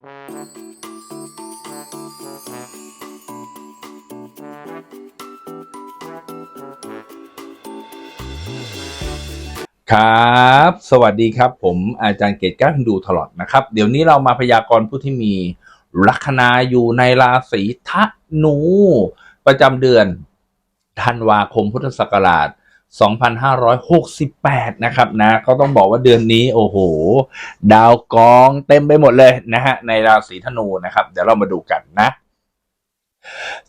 ครับ สวัสดีครับ ผมอาจารย์เกตก้าฮินดูตลอดนะครับ เดี๋ยวนี้เรามาพยากรณ์ผู้ที่มีลัคนาอยู่ในราศีธนู ประจำเดือนธันวาคมพุทธศักราช 2568 นะครับนะก็ต้องบอกว่าเดือนนี้ โอ้โห ดาวกองเต็มไปหมดเลยนะฮะ ในราศีธนูนะครับ เดี๋ยวเรามาดูกันนะ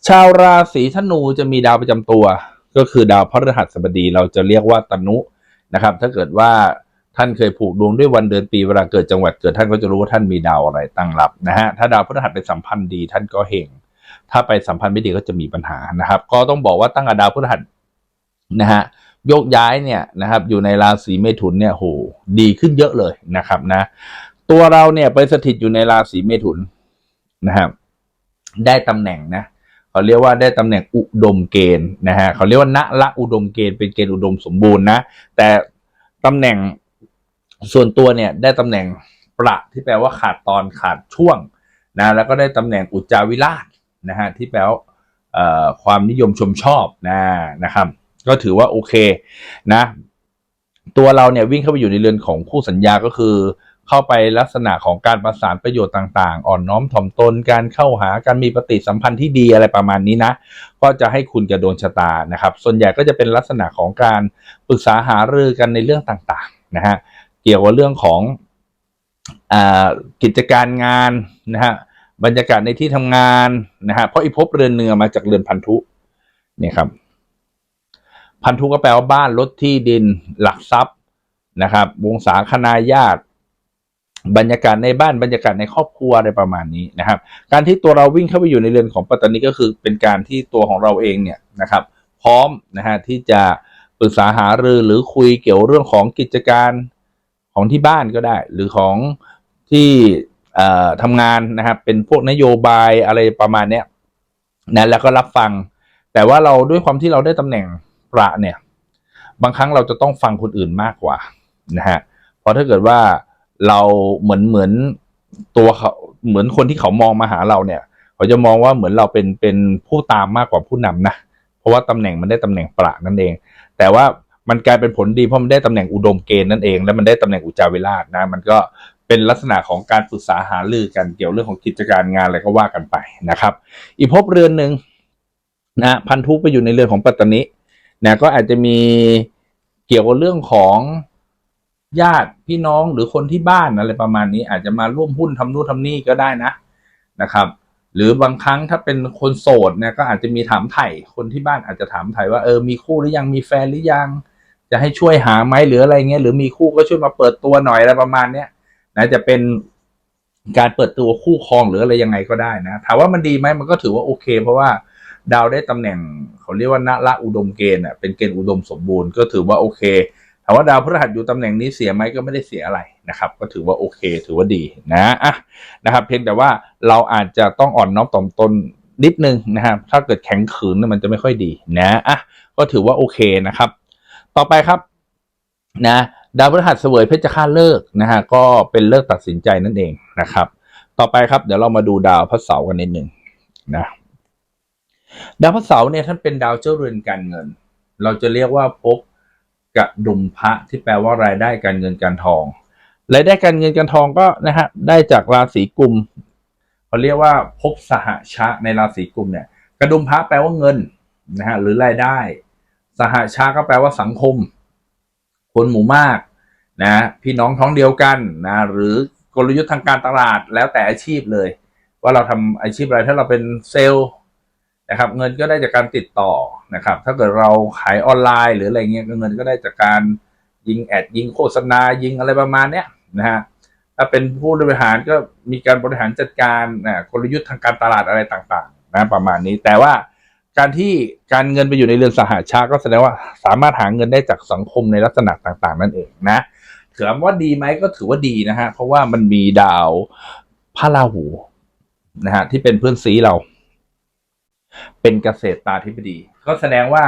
ชาวราศีธนูจะมีดาวประจำตัว ก็คือดาวพฤหัสบดีเราจะเรียกว่าตนุนะครับ ถ้าเกิดว่าท่านเคยผูกดวงด้วยวันเดือนปีเวลาเกิดจังหวัดเกิดท่านก็จะรู้ว่าท่านมีดาวอะไรตั้งรับนะฮะถ้าดาวพฤหัสเป็นสัมพันธ์ดีท่านก็เฮงถ้าไปสัมพันธ์ไม่ดีก็จะมีปัญหานะครับ ก็ต้องบอกว่าตั้งแต่ดาวพฤหัสนะฮะ ยกย้ายเนี่ยนะครับอยู่ในราศีเมถุนเนี่ยโหดีขึ้นเยอะเลยนะครับนะตัวเราเนี่ยไปสถิตอยู่ในราศีเมถุนนะครับได้ตำแหน่งนะเขาเรียกว่าได้ตำแหน่งอุดมเกณฑ์นะฮะเขาเรียกว่าณละอุดมเกณฑ์เป็นเกณฑ์อุดมสมบูรณ์นะแต่ตำแหน่งส่วนตัวเนี่ยได้ตำแหน่งประที่แปลว่าขาดตอนขาดช่วงนะแล้วก็ได้ตำแหน่งอุจจาวิราชนะฮะที่แปลว่าความนิยมชมชอบนะนะครับ ก็ถือว่าโอเคนะ ตัวเราเนี่ยวิ่งเข้าไปอยู่ในเรือนของคู่สัญญาก็คือ เข้าไปลักษณะของการประสานประโยชน์ต่าง ๆ อ่อนน้อมถ่อมตนการเข้าหาการมีปฏิสัมพันธ์ที่ดีอะไรประมาณนี้นะ ก็จะให้คุณกับดวงชะตานะครับ ส่วนใหญ่ก็จะเป็นลักษณะของการปรึกษาหารือกันในเรื่องต่างๆนะฮะเกี่ยวกับเรื่องของอากิจการงานนะฮะบรรยากาศในที่ทำงานนะฮะเพราะอีภพเรือนเนือมาจากเรือนพันธุเนี่ยครับ พันธุก็แปลว่าบ้านรถที่ดินหลักทรัพย์นะครับ วงศาคณาญาติ บรรยากาศในบ้านบรรยากาศในครอบครัวอะไรประมาณนี้นะครับ การที่ตัวเราวิ่งเข้าไปอยู่ในเรือนของปัตตานีก็คือเป็นการที่ตัวของเราเองเนี่ยนะครับ พร้อมนะฮะที่จะปรึกษาหารือหรือคุยเกี่ยวเรื่องของกิจการของที่บ้านก็ได้ หรือของที่ทำงานนะครับ เป็นพวกนโยบายอะไรประมาณเนี้ยนะแล้วก็รับฟัง แต่ว่าเราด้วยความที่เราได้ตำแหน่ง ระเนี่ย บางครั้งเราจะต้องฟังคนอื่นมากกว่านะฮะเพราะถ้าเกิดว่าเราเหมือนเหมือนตัวเขาเหมือนคนที่เขามองมาหาเราเนี่ยเขาจะมองว่าเหมือนเราเป็นเป็นผู้ตามมากกว่าผู้นำนะเพราะว่าตำแหน่งมันได้ตำแหน่งประนั่นเอง แต่ว่ามันกลายเป็นผลดีเพราะมันได้ตำแหน่งอุดมเกณฑ์นั่นเอง แล้วมันได้ตำแหน่งอุจจาวิราชนะมันก็เป็นลักษณะของการปรึกษาหารือกันเกี่ยวเรื่องของกิจการงานอะไรก็ว่ากันไปนะครับ อีกภพเรือนหนึ่งนะพันธุไปอยู่ในเรือนของปัตตานิ นะก็อาจจะมีเกี่ยวกับเรื่องของญาติพี่น้องหรือคนที่บ้านอะไรประมาณนี้ อาจจะมาร่วมหุ้นทำนู่นทำนี่ก็ได้นะนะครับ หรือบางครั้งถ้าเป็นคนโสดเนี่ยก็อาจจะมีถามไถ่คนที่บ้านอาจจะถามไถ่ว่าเออมีคู่หรือยังมีแฟนหรือยัง จะให้ช่วยหาไหมหรืออะไรเงี้ยหรือมีคู่ก็ช่วยมาเปิดตัวหน่อยอะไรประมาณเนี้ยนะจะเป็นการเปิดตัวคู่ครองหรืออะไรยังไงก็ได้นะถามว่ามันดีไหมมันก็ถือว่าโอเค เพราะว่า ดาวได้ตำแหน่งเขาเรียกว่าณละอุดมเกณฑ์อะเป็นเกณฑ์อุดมสมบูรณ์ก็ถือว่าโอเคถามว่าดาวพฤหัสอยู่ตำแหน่งนี้เสียไหมก็ไม่ได้เสียอะไรนะครับ ก็ถือว่าโอเค ถือว่าดีนะอะนะครับเพียงแต่ว่าเราอาจจะต้องอ่อนน้อมถ่อมตนนิดนึงนะครับ ถ้าเกิดแข็งขืนมันจะไม่ค่อยดีนะอะก็ถือว่าโอเคนะครับ ต่อไปครับนะดาวพฤหัสเสวยเพชฌฆาตเลิกนะฮะก็เป็นเลิกตัดสินใจนั่นเองนะครับ ต่อไปครับเดี๋ยวเรามาดูดาวพระเสาร์กันนิดหนึ่งนะ ดาวพระเสาร์เนี่ยท่านเป็นดาวเจ้าเรือนการเงิน เราจะเรียกว่าภพกระดุมพระที่แปลว่ารายได้การเงินการทองรายได้การเงินการทองก็นะฮะได้จากราศีกุมเขาเรียกว่าภพสหชะในราศีกุมเนี่ย กระดุมพระแปลว่าเงินนะฮะหรือรายได้ สหชาก็แปลว่าสังคม คนหมู่มากนะพี่น้องท้องเดียวกันนะหรือกลยุทธ์ทางการตลาดแล้วแต่อาชีพเลย ว่าเราทำอาชีพอะไรถ้าเราเป็นเซลล์ นะครับ เงินก็ได้จากการติดต่อนะครับ ถ้าเกิดเราขายออนไลน์หรืออะไรเงี้ยเงินก็ได้จากการยิงแอดยิงโฆษณายิงอะไรประมาณเนี้ยนะฮะถ้าเป็นผู้บริหารก็มีการบริหารจัดการนะกลยุทธ์ทางการตลาดอะไรต่างๆนะประมาณนี้แต่ว่าการที่การเงินไปอยู่ในเรือนสหชาติก็แสดงว่าสามารถหาเงินได้จากสังคมในลักษณะต่างๆ นั่นเองนะถือว่าดีไหมก็ถือว่าดีนะฮะเพราะว่ามันมีดาวพระราหูนะฮะที่เป็นเพื่อนซีเรา เป็นเกษตรตาธิบดี ก็แสดงว่า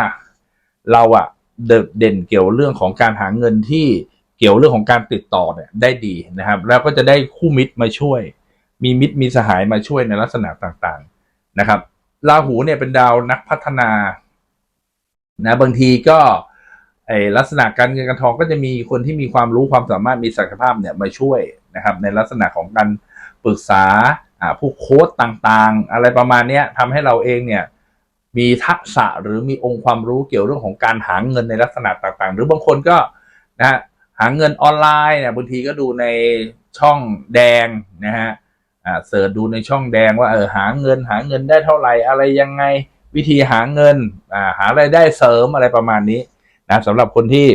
เราอะเดเด่นเกี่ยวเรื่องของการหาเงินที่เกี่ยวเรื่องของการติดต่อเนี่ยได้ดีนะครับ แล้วก็จะได้คู่มิตรมาช่วย มีมิตรมีสหายมาช่วยในลักษณะต่างๆนะครับราหูเนี่ยเป็นดาวนักพัฒนานะบางทีก็ไอลักษณะการเงินการทองก็จะมีคนที่มีความรู้ความสามารถมีศักยภาพเนี่ยมาช่วยนะครับ ในลักษณะของการปรึกษา อ่าผู้โค้ดต่างๆ อะไรประมาณนี้ทำให้เราเองเนี่ยมีทักษะหรือมีองค์ความรู้เกี่ยวเรื่องของการหาเงินในลักษณะต่างๆ หรือบางคนก็นะหาเงินออนไลน์เนี่ยบางทีก็ดูในช่องแดงนะฮะอ่าเสิร์ชดูในช่องแดงว่าเออหาเงินหาเงินได้เท่าไหร่อะไรยังไงวิธีหาเงินอ่าหารายได้เสริมอะไรประมาณนี้นะสำหรับคนที่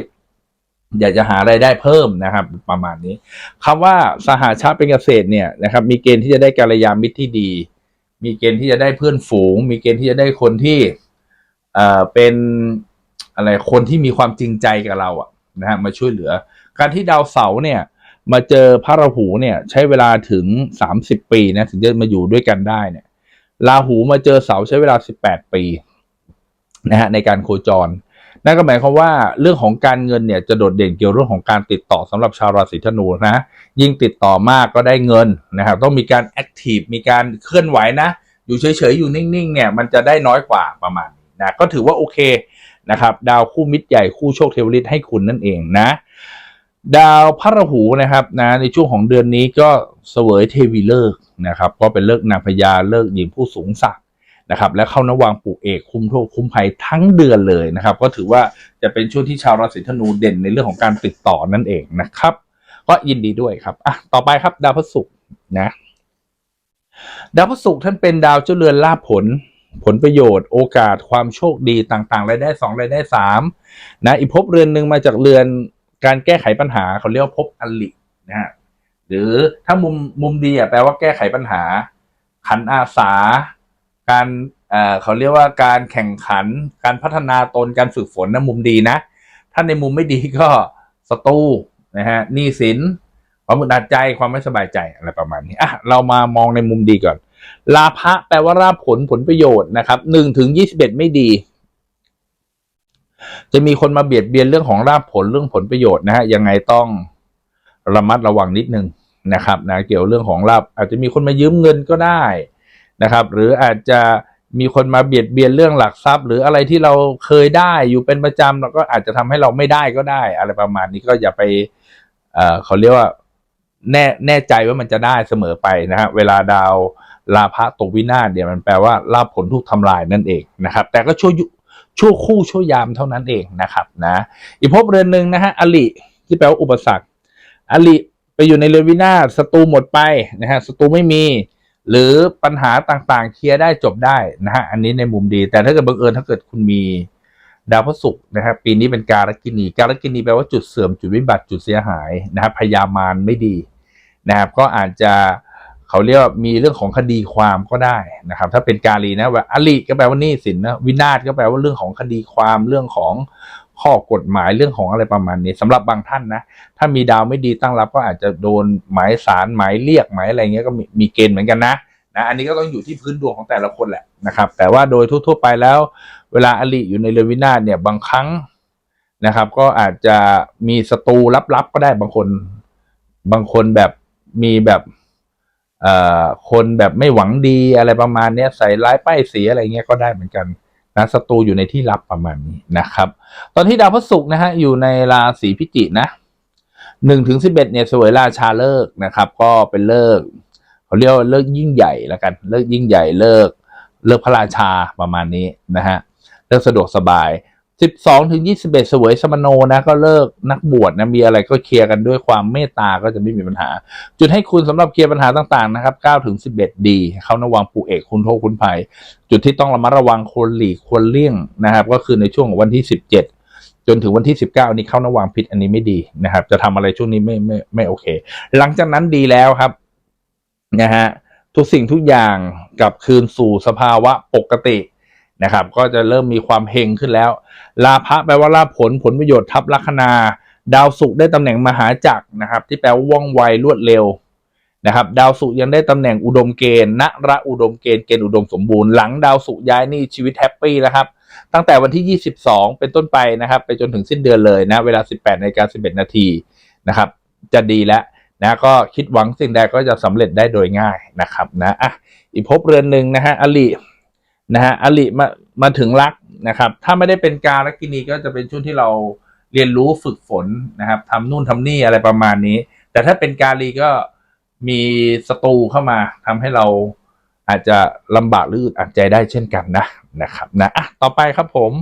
อยากจะหารายได้เพิ่มนะครับ ประมาณนี้คำว่าสหชาติเป็นเกษตรเนี่ยนะครับ มีเกณฑ์ที่จะได้การยามิตรที่ดี มีเกณฑ์ที่จะได้เพื่อนฝูง มีเกณฑ์ที่จะได้คนที่เอ่อเป็นอะไรคนที่มีความจริงใจกับเราอะนะฮะมาช่วยเหลือ การที่ดาวเสาร์เนี่ยมาเจอพระราหูเนี่ย ใช้เวลาถึง30ปีนะถึงจะมาอยู่ด้วยกันได้เนี่ยราหูมาเจอเสาใช้เวลา18ปีนะฮะในการโคจร นั่นก็หมายความว่าเรื่องของการเงินเนี่ยจะโดดเด่นเกี่ยวเรื่องของการติดต่อสำหรับชาวราศีธนูนะยิ่งติดต่อมากก็ได้เงินนะครับต้องมีการแอคทีฟมีการเคลื่อนไหวนะ อยู่เฉยๆอยู่นิ่งๆเนี่ยมันจะได้น้อยกว่าประมาณนี้นะก็ถือว่าโอเคนะครับดาวคู่มิตรใหญ่คู่โชคเทวฤทธิ์ให้คุณนั่นเองนะ ดาวพระราหูนะครับนะในช่วงของเดือนนี้ก็เสวยเทวีเลิกนะครับก็เป็นเลิกษ์นางพญาเลิกษ์หญิงผู้สูงศักดิ์ นะครับและเข้านวังปลูกเอกคุ้มโทษคุ้มภัยทั้งเดือนเลยนะครับ ก็ถือว่าจะเป็นช่วงที่ชาวราศีธนูเด่นในเรื่องของการติดต่อนั่นเองนะครับ ก็ยินดีด้วยครับอะต่อไปครับดาวพฤหัสนะดาวพฤหัสท่านเป็นดาวเจ้าเรือนลาภผลผลประโยชน์โอกาสความโชคดีต่างๆรายได้สองรายได้สามนะอีกภพเรือนหนึ่งมาจากเรือนการแก้ไขปัญหาเขาเรียกว่าภพอลินะฮะหรือถ้ามุมมุมดีอะแปลว่าแก้ไขปัญหา ขันอาสา การเขาเรียกว่าการแข่งขัน การพัฒนาตนการฝึกฝนนะมุมดีนะ ถ้าในมุมไม่ดีก็สตูนะฮะหนี้สินความอึดอัดใจความไม่สบายใจอะไรประมาณนี้อะเรามามองในมุมดีก่อน ลาภะแปลว่าราบผลผลประโยชน์นะครับหนึ่งถึงยี่สิบเอ็ดไม่ดี จะมีคนมาเบียดเบียนเรื่องของราบผลเรื่องผลประโยชน์นะฮะยังไงต้องระมัดระวังนิดนึงนะครับนะเกี่ยวเรื่องของราบอาจจะมีคนมายืมเงินก็ได้ นะครับ หรืออาจจะมีคนมาเบียดเบียนเรื่องหลักทรัพย์ หรืออะไรที่เราเคยได้อยู่เป็นประจำเราก็อาจจะทำให้เราไม่ได้ก็ได้ อะไรประมาณนี้ก็อย่าไปเอ่อเขาเรียกว่าแน่แน่ใจว่ามันจะได้เสมอไปนะฮะเวลาดาวลาภะตกวินาศเนี่ยมันแปลว่าลาผลถูกทำลายนั่นเองนะครับ แต่ก็ช่วยุชั่วคู่ชั่วยามเท่านั้นเองนะครับนะอีกภพเรือนหนึ่งนะฮะอลิที่แปลว่าอุปสรรคอลิไปอยู่ในเรือนวินาศศัตรูหมดไปนะฮะศัตรูไม่มี หรือปัญหาต่างๆเคลียร์ได้จบได้นะฮะอันนี้ในมุมดี แต่ถ้าเกิดบังเอิญถ้าเกิดคุณมีดาวพฤหัสนะครับปีนี้เป็นการกินีการกินีแปลว่าจุดเสื่อมจุดวิบัติจุดเสียหายนะครับพยามารไม่ดีนะครับก็อาจจะเขาเรียกว่ามีเรื่องของคดีความก็ได้นะครับ ถ้าเป็นการีนะว่าอลิก็แปลว่านี้สินนะวินาศก็แปลว่าเรื่องของคดีความเรื่องของ ข้อกฎหมายเรื่องของอะไรประมาณนี้สำหรับบางท่านนะ ถ้ามีดาวไม่ดีตั้งรับก็อาจจะโดนหมายสารหมายเรียกหมายอะไรเงี้ยก็มีมีเกณฑ์เหมือนกันนะนะอันนี้ก็ต้องอยู่ที่พื้นดวงของแต่ละคนแหละนะครับ แต่ว่าโดยทั่วๆไปแล้ว เวลาอลิอยู่ในเรือนวินาศเนี่ยบางครั้งนะครับ ก็อาจจะมีศัตรูลับๆก็ได้บางคน บางคนแบบมีแบบเอ่อคนแบบไม่หวังดีอะไรประมาณเนี้ยใส่ร้ายป้ายสีอะไรเงี้ยก็ได้เหมือนกัน นะศัตรูอยู่ในที่ลับประมาณนี้นะครับ ตอนที่ดาวพฤหัสนะฮะอยู่ในราศีพิจิกนะหนึ่งถึงสิบเอ็ดเนี่ยสวยราชาเลิกนะครับ ก็เป็นเลิกเขาเรียกว่าเลิกยิ่งใหญ่แล้วกันเลิกยิ่งใหญ่เลิกเลิกพระราชาประมาณนี้นะฮะเลิกสะดวกสบาย 12ถึง21เอ็ดสวยสมโนนะก็เลิกนักบวชนะมีอะไรก็เคลียร์กันด้วยความเมตตาก็จะไม่มีปัญหา จุดให้คุณสำหรับเคลียร์ปัญหาต่างๆนะครับ9ถึง11ดีเข้าระวังปูเอกคุณโทษคุณภัย จุดที่ต้องระมัดระวังควรหลีกควรเลี่ยงนะครับ ก็คือในช่วงของวันที่17จนถึงวันที่ 19 นี้เข้าระวังพิษอันนี้ไม่ดีนะครับ จะทำอะไรช่วงนี้ไม่ไม่ไม่โอเค หลังจากนั้นดีแล้วครับนะฮะทุกสิ่งทุกอย่างกลับคืนสู่สภาวะปกติ นะครับ ก็จะเริ่มมีความเฮงขึ้นแล้ว ลาภะแปลว่าลาผลผลประโยชน์ทับลัคนา ดาวศุกร์ได้ตำแหน่งมหาจักรนะครับ ที่แปลว่าว่องไวรวดเร็วนะครับ ดาวศุกร์ยังได้ตำแหน่งอุดมเกณฑ์ณระอุดมเกณฑ์เกณฑ์อุดมสมบูรณ์หลังดาวศุกร์ย้ายนี่ชีวิตแฮปปี้แล้วครับตั้งแต่วันที่ 22 เป็นต้นไปนะครับ ไปจนถึงสิ้นเดือนเลยนะ เวลา 18นาฬิกา11 นาทีนะครับ จะดีแล้วนะก็คิดหวังสิ่งใดก็จะสำเร็จได้โดยง่ายนะครับนะอะอีกภพเรือนหนึ่งนะฮะอลิ นะฮะอลิมามาถึงรักนะครับ ถ้าไม่ได้เป็นการลกินีก็จะเป็นช่วงที่เราเรียนรู้ฝึกฝนนะครับทำนู่นทำนี่อะไรประมาณนี้ แต่ถ้าเป็นกาลีก็มีศัตรูเข้ามาทำให้เราอาจจะลำบากหรืออึดอัดใจได้เช่นกันนะนะครับนะอะต่อไปครับผม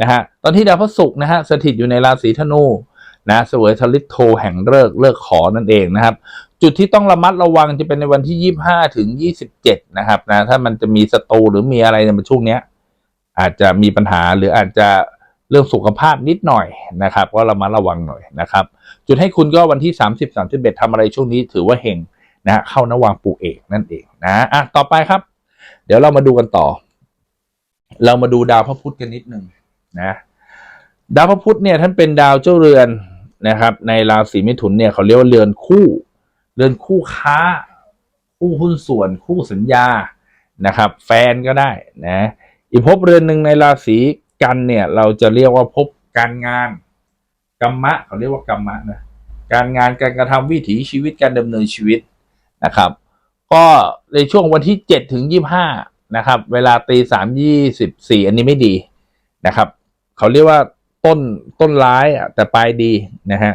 นะฮะตอนที่ดาวพระศุกร์นะฮะสถิตอยู่ในราศีธนู นะเสวยทลิตโทแห่งเลิกเลิกขอนั่นเองนะครับ จุดที่ต้องระมัดระวังจะเป็นในวันที่ 25 ถึง 27 นะครับนะถ้ามันจะมีศัตรูหรือมีอะไรในช่วงเนี้ยอาจจะมีปัญหาหรืออาจจะเรื่องสุขภาพนิดหน่อยนะครับก็ระมัดระวังหน่อยนะครับ จุดให้คุณก็วันที่ 30 31ทำอะไรช่วงนี้ถือว่าเฮงนะฮะเข้านวางปูเอกนั่นเองนะอะต่อไปครับ เดี๋ยวเรามาดูกันต่อ เรามาดูดาวพระพุธกันนิดหนึ่งนะ ดาวพระพุธเนี่ยท่านเป็นดาวเจ้าเรือน นะครับ ในราศีมิถุนเนี่ยเขาเรียกว่าเรือนคู่ เรือนคู่ค้า คู่หุ้นส่วน คู่สัญญานะครับ แฟนก็ได้นะอีกภพเรือนหนึ่งในราศีกันเนี่ย เราจะเรียกว่าภพการงานกรรมะเขาเรียกว่ากรรมะนะการงานการกระทำวิถีชีวิตการดำเนินชีวิตนะครับ ก็ในช่วงวันที่เจ็ดถึงยี่ห้านะครับ เวลาตีสามยี่สิบสี่อันนี้ไม่ดีนะครับ เขาเรียกว่า ต้นต้นร้ายอะแต่ปลายดีนะฮะ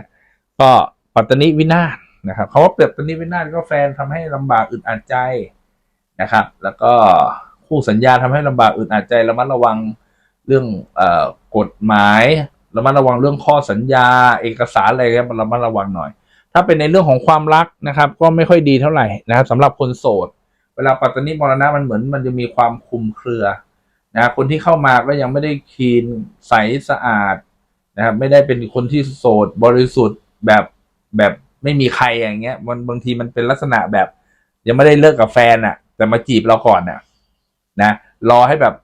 ก็ปัตตนิวินาศนะครับเขาว่าเปรียบปัตตนิวินาศก็แฟนทำให้ลำบากอึดอัดใจนะครับ แล้วก็คู่สัญญาทำให้ลำบากอึดอัดใจระมัดระวังเรื่องอกฎหมายระมัดระวังเรื่องข้อสัญญา เอกสารอะไรเงี้ยระมัดระวังหน่อย ถ้าเป็นในเรื่องของความรักนะครับ ก็ไม่ค่อยดีเท่าไหร่นะครับสำหรับคนโสด เวลาปัตตนิมรณะมันเหมือนมันจะมีความคุมเครือ นะคนที่เข้ามาก็ยังไม่ได้คลีนใสสะอาดนะครับไม่ได้เป็นคนที่โสดบริสุทธิ์แบบแบบไม่มีใครอย่างเงี้ยมันบางทีมันเป็นลักษณะแบบ ยังไม่ได้เลิกกับแฟนอะ่ะ แต่มาจีบเราก่อนน่ะนะรอให้แบบ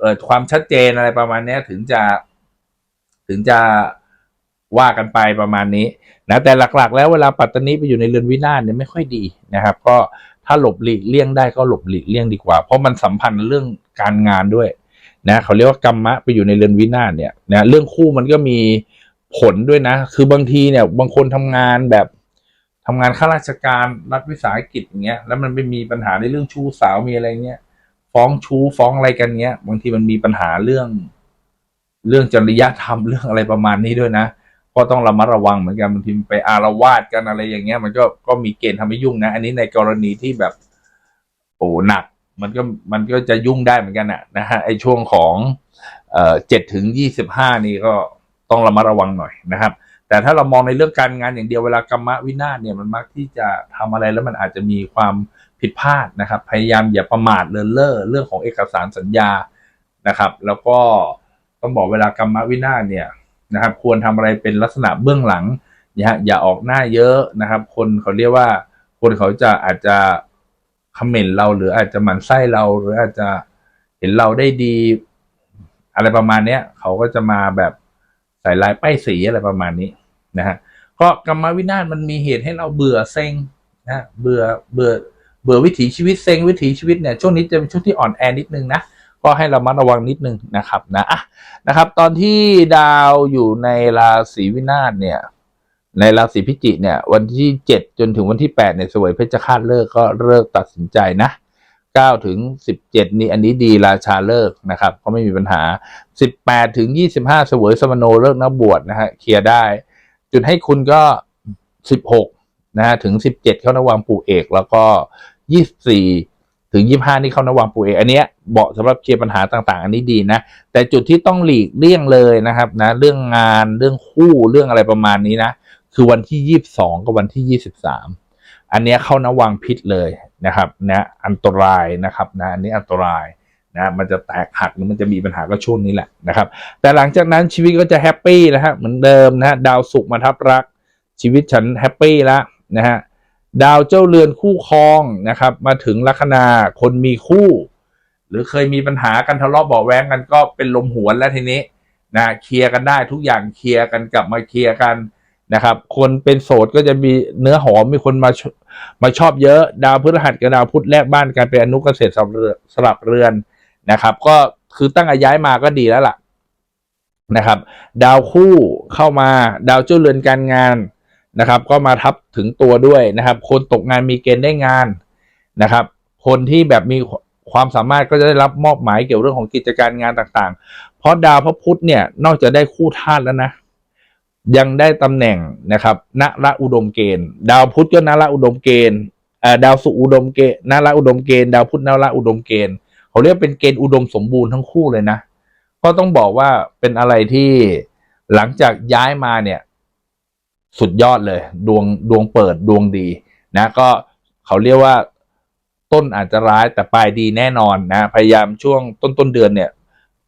เออความชัดเจนอะไรประมาณเนี้ยถึงจะ ถึงจะว่ากันไปประมาณนี้นะแต่หลักๆ แล้วเวลาปัตตานีไปอยู่ในเรือนวินาศเนี่ยไม่ค่อยดีนะครับ ก็ถ้าหลบหลีกเลี่ยงได้ก็หลบหลีกเลี่ยงดีกว่า เพราะมันสัมพันธ์เรื่อง การงานด้วยนะเขาเรียกว่ากรรมะไปอยู่ในเรือนวินาศเนี่ยนะเรื่องคู่มันก็มีผลด้วยนะ คือบางทีเนี่ย บางคนทำงานแบบทำงานข้าราชการรัฐวิสาหกิจอย่างเงี้ยแล้วมันไม่มีปัญหาในเรื่องชู้สาวมีอะไรเงี้ยฟ้องชู้ฟ้องอะไรกันเงี้ย บางทีมันมีปัญหาเรื่อง เรื่องจริยธรรมเรื่องอะไรประมาณนี้ด้วยนะก็ต้องระมัดระวังเหมือนกันบางทีไปอารวาสกันอะไรอย่างเงี้ย มันก็ก็มีเกณฑ์ทำให้ยุ่งนะ อันนี้ในกรณีที่แบบโอ้หนัก มันก็มันก็จะยุ่งได้เหมือนกันอะนะฮะไอช่วงของเจ็ดถึงยี่สิบห้านี่ก็ต้องระมัดระวังหน่อยนะครับ แต่ถ้าเรามองในเรื่องการงานอย่างเดียวเวลากรรมวินาศเนี่ยมันมักที่จะทำอะไรแล้วมันอาจจะมีความผิดพลาดนะครับ พยายามอย่าประมาทเลินเล่อเรื่องของเอกสารสัญญานะครับ แล้วก็ต้องบอกเวลากรรมวินาศเนี่ยนะครับ ควรทำอะไรเป็นลักษณะเบื้องหลังอย่าอย่าออกหน้าเยอะนะครับ คนเขาเรียกว่าคนเขาจะอาจจะ คอมเมนต์เราหรืออาจจะหมั่นไส้เราหรืออาจจะเห็นเราได้ดี อะไรประมาณเนี้ยเขาก็จะมาแบบใส่ลายป้ายสีอะไรประมาณนี้นะฮะก็กรรมวินาศมันมีเหตุให้เราเบื่อเซ็งนะเบื่อเบื่อเบื่อวิถีชีวิตเซ็งวิถีชีวิตเนี่ยช่วงนี้จะเป็นช่วงที่อ่อนแอนิดนึงนะก็ให้เรามัดระวังนิดนึงนะครับนะอะนะครับ ตอนที่ดาวอยู่ในราศีวินาศเนี่ย ในราศีพิจิกเนี่ย วันที่เจ็ดจนถึงวันที่แปดเนี่ยสวยเพชรฆาตเลิกก็เลิกตัดสินใจนะเก้าถึงสิบเจ็ดนี่อันนี้ดีราชาเลิกนะครับ ก็ไม่มีปัญหาสิบแปดถึงยี่สิบห้าสวยสมโนเลิกนักบวชนะฮะเคลียร์ได้ จุดให้คุณก็สิบหกนะฮะถึงสิบเจ็ดเข้านวังปูเอก แล้วก็ยี่สี่ถึงยี่ห้านี่เข้านวังปูเอก อันเนี้ยเหมาะสำหรับเคลียร์ปัญหาต่าง ๆ อันนี้ดีนะ แต่จุดที่ต้องหลีกเลี่ยงเลยนะครับนะเรื่องงานเรื่องคู่เรื่องอะไรประมาณนี้นะ คือวันที่ยี่บสองกับวันที่ยี่สิบสามอันนี้เข้านวังพิษเลยนะครับนะอันตรายนะครับนะอันนี้อันตรายนะมันจะแตกหักหรือมันจะมีปัญหาก็ช่วงนี้แหละนะครับ แต่หลังจากนั้นชีวิตก็จะแฮปปี้นะฮะเหมือนเดิมนะฮะดาวสุขมาทับรัก ชีวิตฉันแฮปปี้แล้วนะฮะดาวเจ้าเรือนคู่ครองนะครับ มาถึงลัคนาคนมีคู่ หรือเคยมีปัญหากันทะเลาะเบาแวงกันก็เป็นลมหวนแล้วทีนี้นะเคลียร์กันได้ทุกอย่างเคลียร์กันกลับมาเคลียร์กัน นะครับ คนเป็นโสดก็จะมีเนื้อหอมมีคนมามาชอบเยอะดาวพฤหัสกับดาวพุธแลกบ้านกันเป็นอนุเกษตรสลับเรือนสลับเรือนนะครับ ก็คือตั้งอาย้ายมาก็ดีแล้วล่ะนะครับ ดาวคู่เข้ามาดาวเจ้าเรือนการงานนะครับ ก็มาทับถึงตัวด้วยนะครับ คนตกงานมีเกณฑ์ได้งานนะครับ คนที่แบบมีความสามารถก็จะได้รับมอบหมายเกี่ยวเรื่องของกิจการงานต่างๆ เพราะดาวพระพุธเนี่ยนอกจากได้คู่ธาตุแล้วนะ ยังได้ตำแหน่งนะครับนระอุดมเกณฑ์ ดาวพุธก็นระอุดมเกณฑ์ดาวสุอุดมเกณฑ์นระอุดมเกณฑ์ดาวพุธนระอุดมเกณฑ์เขาเรียกเป็นเกณฑ์อุดมสมบูรณ์ทั้งคู่เลยนะ ก็ต้องบอกว่าเป็นอะไรที่หลังจากย้ายมาเนี่ย สุดยอดเลย ดวงดวงเปิดดวงดีนะ ก็เขาเรียกว่าต้นอาจจะร้ายแต่ปลายดีแน่นอนนะ พยายามช่วงต้นต้นเดือนเนี่ย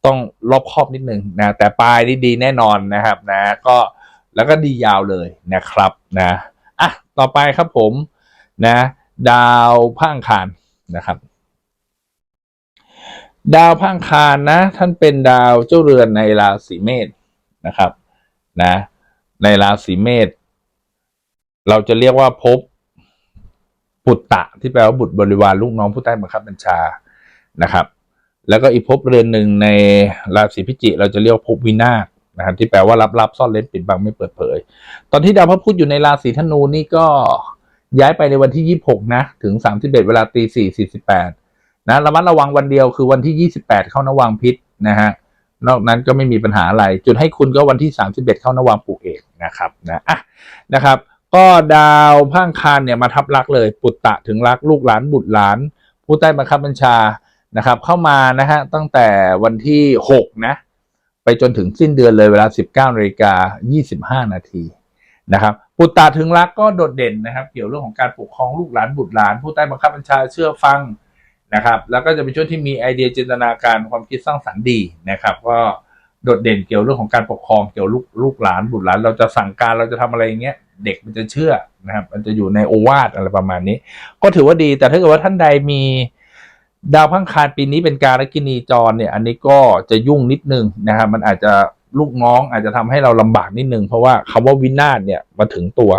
ต้องรอบคอบนิดนึงนะแต่ปลายนี่ดีแน่นอนนะครับ นะก็ แล้วก็ดียาวเลยนะครับนะอะต่อไปครับผมนะดาวพระอังคารนะครับ ดาวพระอังคารนะ ท่านเป็นดาวเจ้าเรือนในราศีเมษนะครับนะในราศีเมษเราจะเรียกว่าภพปุตตะที่แปลว่าบุตรบริวารลูกน้องผู้ใต้บังคับบัญชานะครับ แล้วก็อีกภพเรือนหนึ่งในราศีพิจิกเราจะเรียกว่าภพวินาศ นะครับที่แปลว่าลับๆซ่อนเล้นปิดบังไม่เปิดเผย ตอนที่ดาวพระพุธอยู่ในราศีธนูนี่ก็ย้ายไปในวันที่ 26 นะ ถึง 31 เวลาตี4 48 นะ ระมัดระวังวันเดียวคือวันที่ 28 เข้านวังพิษนะฮะ นอกนั้นก็ไม่มีปัญหาอะไร จุดให้คุณก็วันที่ 31 เข้านวังปลูกเอกนะครับนะอะนะครับ ก็ดาวพระอังคารเนี่ยมาทับลักเลย ปุตตะถึงลักลูกหลานบุตรหลาน ผู้ใต้บังคับบัญชานะครับ เข้ามานะฮะตั้งแต่วันที่ 6 นะ จนถึงสิ้นเดือนเลยเวลา 19นาฬิกา25 นาทีนะครับปุตตะถึงลักก็โดดเด่นนะครับ เกี่ยวเรื่องของการปกครองลูกหลานบุตรหลาน ผู้ใต้บังคับบัญชาเชื่อฟังนะครับ แล้วก็จะเป็นช่วงที่มีไอเดียจินตนาการความคิดสร้างสรรค์ดีนะครับ ก็โดดเด่นเกี่ยวเรื่องของการปกครองเกี่ยวลูกลูกหลานบุตรหลาน เราจะสั่งการเราจะทำอะไรอย่างเงี้ยเด็กมันจะเชื่อนะครับ มันจะอยู่ในโอวาทอะไรประมาณนี้ ก็ถือว่าดีแต่ถ้าเกิดว่าท่านใดมี ดาวพังคารปีนี้เป็นการกินีจรเนี่ย อันนี้ก็จะยุ่งนิดนึงนะครับมันอาจจะลูกน้องอาจจะทำให้เราลำบากนิดนึง เพราะว่าคำว่าวินาศเนี่ยมาถึงตัว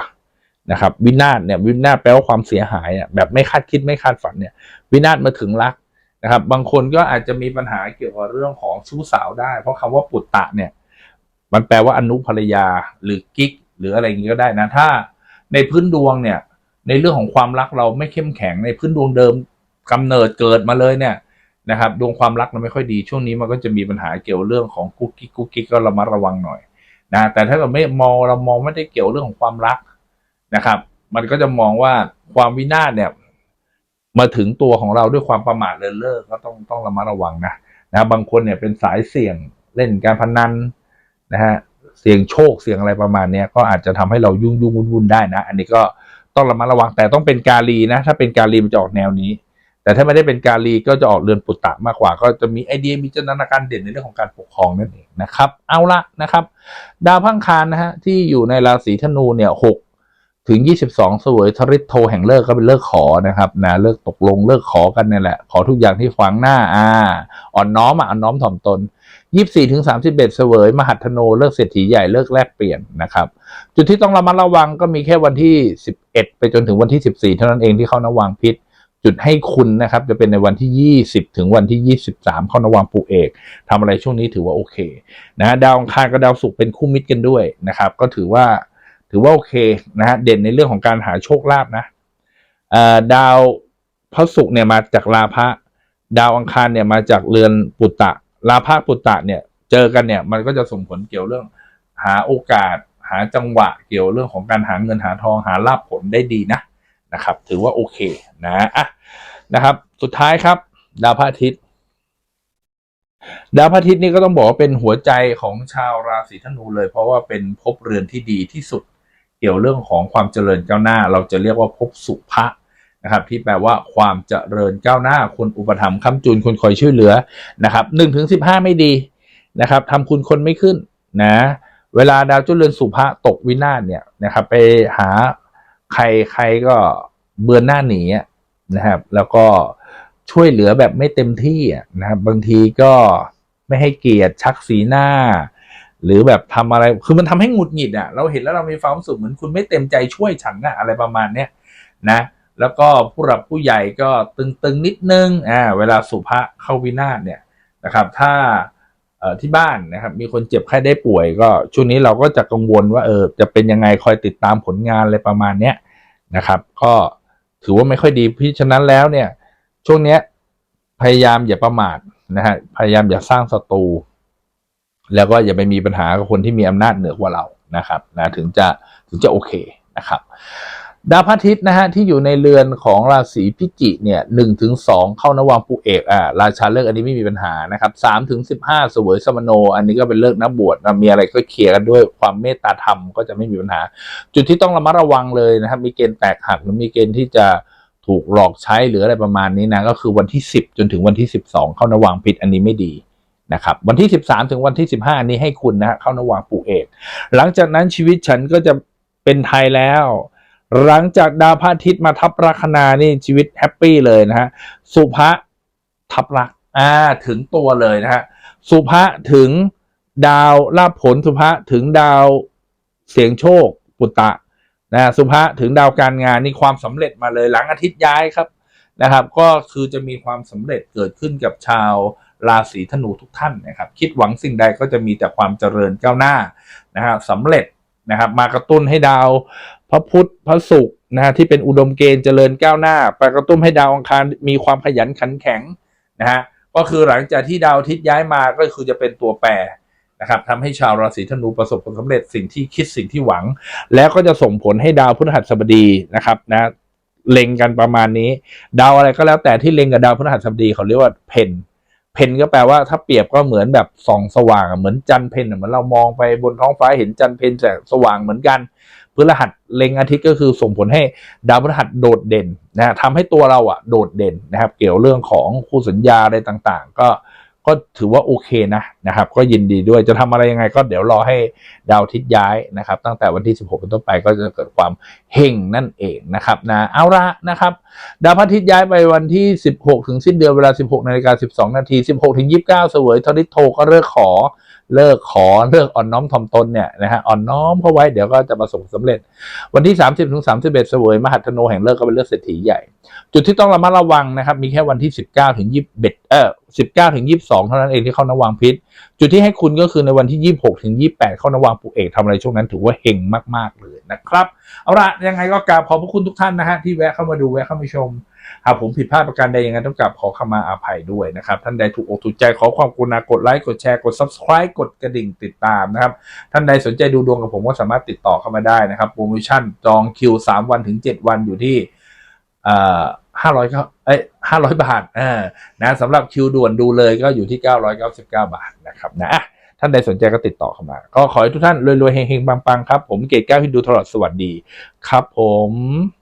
นะครับ วินาศเนี่ยวินาศแปลว่าความเสียหายอะแบบไม่คาดคิดไม่คาดฝันเนี่ย วินาศมาถึงรักนะครับ บางคนก็อาจจะมีปัญหาเกี่ยวกับเรื่องของชู้สาวได้ เพราะคำว่าปุตตะเนี่ย มันแปลว่าอนุภรรยาหรือกิ๊กหรืออะไรอย่างนี้ก็ได้นะ ถ้าในพื้นดวงเนี่ย ในเรื่องของความรักเราไม่เข้มแข็งในพื้นดวงเดิม กำเนิดเกิดมาเลยเนี่ยนะครับดวงความรักเราไม่ค่อยดีช่วงนี้มันก็จะมีปัญหาเกี่ยวเรื่องของกุ๊กกิ๊กกุ๊กกิ๊กก็ระมัดระวังหน่อยนะแต่ถ้าเราไม่มองเรามองไม่ได้เกี่ยวเรื่องของความรักนะครับ มันก็จะมองว่าความวินาศเนี่ยมาถึงตัวของเราด้วยความประมาทเลินเล่อก็ต้องต้องระมัดระวังนะนะบางคนเนี่ยเป็นสายเสี่ยงเล่นการพนันนะฮะเสี่ยงโชคเสี่ยงอะไรประมาณเนี้ยก็อาจจะทำให้เรายุ่งยุ่งวุ่นวุ่นได้นะ อันนี้ก็ต้องระมัดระวังแต่ต้องเป็นกาลีนะ ถ้าเป็นกาลีมันจะออกแนวนี้ แต่ถ้าไม่ได้เป็นกาลีก็จะออกเรือนปุตตะมากกว่า ก็จะมีไอเดียมีจินตนาการเด่นในเรื่องของการปกครองนั่นเองนะครับ เอาละนะครับ ดาวพังคารนะฮะที่อยู่ในราศีธนูเนี่ยหกถึง 22เสวยทริตโทแห่งเลิกก็เป็นเลิกขอนะครับนะเลิกตกลงเลิกขอกันเนี่ยแหละ ขอทุกอย่างที่ฟังหน้าอ่าอ่อนน้อมอะอ่อนน้อมถ่อมตน 24ถึง31 เสวย มหัทโนเลิกเศรษฐีใหญ่เลิกแลกเปลี่ยนนะครับ จุดที่ต้องระมัดระวังก็มีแค่วันที่ 11 ไปจนถึงวันที่ 14 เท่านั้นเองที่เข้านวังพิษ จุดให้คุณนะครับ จะเป็นในวันที่ 20 ถึงวันที่ 23 เข้านวังปูเอกทำอะไรช่วงนี้ถือว่าโอเคนะดาวอังคารกับดาวศุกร์เป็นคู่มิตรกันด้วยนะครับ ก็ถือว่าถือว่าโอเคนะฮะเด่นในเรื่องของการหาโชคลาภนะเอ่อดาวพระศุกร์เนี่ยมาจากลาภะดาวอังคารเนี่ยมาจากเรือนปุตตะลาภะปุตตะเนี่ยเจอกันเนี่ยมันก็จะส่งผลเกี่ยวเรื่อง หาโอกาสหาจังหวะเกี่ยวเรื่องของการหาเงินหาทองหาลาภผลได้ดีนะ นะครับ ถือว่าโอเคนะอะนะครับ สุดท้ายครับ ดาวพระอาทิตย์ ดาวพระอาทิตย์นี่ก็ต้องบอกว่าเป็นหัวใจของชาวราศีธนูเลย เพราะว่าเป็นภพเรือนที่ดีที่สุด เกี่ยวเรื่องของความเจริญก้าวหน้า เราจะเรียกว่าภพสุภะนะครับที่แปลว่าความเจริญก้าวหน้า คนอุปถัมภ์ค้ำจุนคนคอยช่วยเหลือนะครับหนึ่งถึงสิบห้าไม่ดีนะครับทำคุณคนไม่ขึ้นนะ เวลาดาวจุลเรือนสุภะตกวินาศเนี่ยนะครับ ไปหา ใครใครก็เบือนหน้าหนีนะครับ แล้วก็ช่วยเหลือแบบไม่เต็มที่นะครับ บางทีก็ไม่ให้เกียรติชักสีหน้า หรือแบบทำอะไรคือมันทำให้หงุดหงิดอะ เราเห็นแล้วเรามีความสึกเหมือนคุณไม่เต็มใจช่วยฉันอะอะไรประมาณเนี้ยนะ แล้วก็ผู้หลักผู้ใหญ่ก็ตึงๆนิดนึงอ่าเวลาสุภะเข้าวินาศเนี่ยนะครับ ถ้า ที่บ้านนะครับ มีคนเจ็บไข้ได้ป่วยก็ช่วงนี้เราก็จะกังวลว่าเออจะเป็นยังไงคอยติดตามผลงานอะไรประมาณเนี้ยนะครับ ก็ถือว่าไม่ค่อยดีเพราะฉะนั้นแล้วเนี่ย ช่วงเนี้ยพยายามอย่าประมาทนะฮะพยายามอย่าสร้างศัตรูแล้วก็อย่าไปมีปัญหากับคนที่มีอำนาจเหนือกว่าเรานะครับนะถึงจะถึงจะโอเคนะครับ ดาวพระอาทิตย์นะฮะที่อยู่ในเรือนของราศีพิจิเนี่ยหนึ่งถึงสองเข้านวังปูเอกอ่าราชาเลิกอันนี้ไม่มีปัญหานะครับสามถึงสิบห้าเสวยสมโน อันนี้ก็เป็นเลิกนักบวชนะมีอะไรก็เคลียร์กันด้วยความเมตตาธรรมก็จะไม่มีปัญหา จุดที่ต้องระมัดระวังเลยนะครับ มีเกณฑ์แตกหักหรือมีเกณฑ์ที่จะถูกหลอกใช้หรืออะไรประมาณนี้นะก็คือวันที่สิบจนถึงวันที่สิบสองเข้านวังผิดอันนี้ไม่ดีนะครับวันที่สิบสามถึงวันที่สิบห้านี้ให้คุณนะฮะเข้านวังปูเอก หลังจากนั้นชีวิตฉันก็จะเป็นไทยแล้ว หลังจากดาวพระอาทิตย์มาทับลัคนานี่ชีวิตแฮปปี้เลยนะฮะสุภะทับลักอ่าถึงตัวเลยนะฮะสุภะถึงดาวลาภผลสุภะถึงดาวเสียงโชคปุตตะนะสุภะถึงดาวการงานนี่ความสำเร็จมาเลยหลังอาทิตย์ย้ายครับนะครับ ก็คือจะมีความสำเร็จเกิดขึ้นกับชาวราศีธนูทุกท่านนะครับ คิดหวังสิ่งใดก็จะมีแต่ความเจริญก้าวหน้านะฮะสำเร็จ นะครับมากระตุ้นให้ดาวพระพุธพระศุกร์นะฮะที่เป็นอุดมเกณฑ์เจริญก้าวหน้าไปกระตุ้นให้ดาวอังคารมีความขยันขันแข็งนะฮะก็คือหลังจากที่ดาวอาทิตย์ย้ายมาก็คือจะเป็นตัวแปรนะครับทำให้ชาวราศีธนูประสบผลสำเร็จสิ่งที่คิดสิ่งที่หวัง แล้วก็จะส่งผลให้ดาวพฤหัสบดีนะครับนะเล็งกันประมาณนี้ ดาวอะไรก็แล้วแต่ที่เล็งกับดาวพฤหัสบดีเขาเรียกว่าเพน เพนก็แปลว่าถ้าเปรียบก็เหมือนแบบส่องสว่างเหมือนจันเพนเหมือนเรามองไปบนท้องฟ้าเห็นจันเพนแสงสว่างเหมือนกันพฤหัสเล็งอาทิตย์ก็คือส่งผลให้ดาวพฤหัสโดดเด่นนะฮะทำให้ตัวเราอะโดดเด่นนะครับ เกี่ยวเรื่องของคู่สัญญาอะไรต่างๆ ก็ ก็ถือว่าโอเคนะนะครับ ก็ยินดีด้วยจะทำอะไรยังไง ก็เดี๋ยวรอให้ดาวอาทิตย์ย้ายนะครับ ตั้งแต่วันที่ 16 เป็นต้นไปก็จะเกิดความเฮงนั่นเองนะครับนะเอาละนะครับ ดาวพระอาทิตย์ย้ายไปวันที่ 16 ถึงสิ้นเดือนเวลา 16นาฬิกา12 นาที 16 ถึง 29 เสวยทริตโทก็เลิกขอ เลิกขอเลิกอ่อนน้อมถ่อมตนเนี่ยนะฮะอ่อนน้อมเข้าไว้เดี๋ยวก็จะประสบความสำเร็จ วันที่ 30ถึง31เสวยมหัทโนแห่งเลิกก็เป็นเลิกเศรษฐีใหญ่ จุดที่ต้องระมัดระวังนะครับ มีแค่วันที่ 19ถึง21เออ19ถึง22 เท่านั้นเองที่เข้านวังพิษ จุดที่ให้คุณก็คือในวันที่ 26ถึง28 เข้านวังปุเอกทำอะไรช่วงนั้นถือว่าเฮงมาก ๆ เลยนะครับ เอาละยังไงก็กราบขอบพระคุณทุกท่านนะฮะที่แวะเข้ามาดูแวะเข้ามาชม หากผมผิดพลาดประการใดยังไงต้องกราบขอขมาอาภัยด้วยนะครับ ท่านใดถูกอกถูกใจขอความกรุณากดไลค์กดแชร์กด subscribe กดกระดิ่งติดตามนะครับ ท่านใดสนใจดูดวงกับผมก็สามารถติดต่อเข้ามาได้นะครับโปรโมชั่นจองคิว 3 วันถึง 7 วันอยู่ที่ห้าร้อยเอ้ยห้าร้อยบาทอ่านะสำหรับคิวด่วนดูเลยก็อยู่ที่999บาทนะครับนะอะท่านใดสนใจก็ติดต่อเข้ามา ก็ขอให้ทุกท่านรวยๆเฮงๆปังๆครับ ผมเกตแก้วฮินดูตลอดสวัสดี ครับผม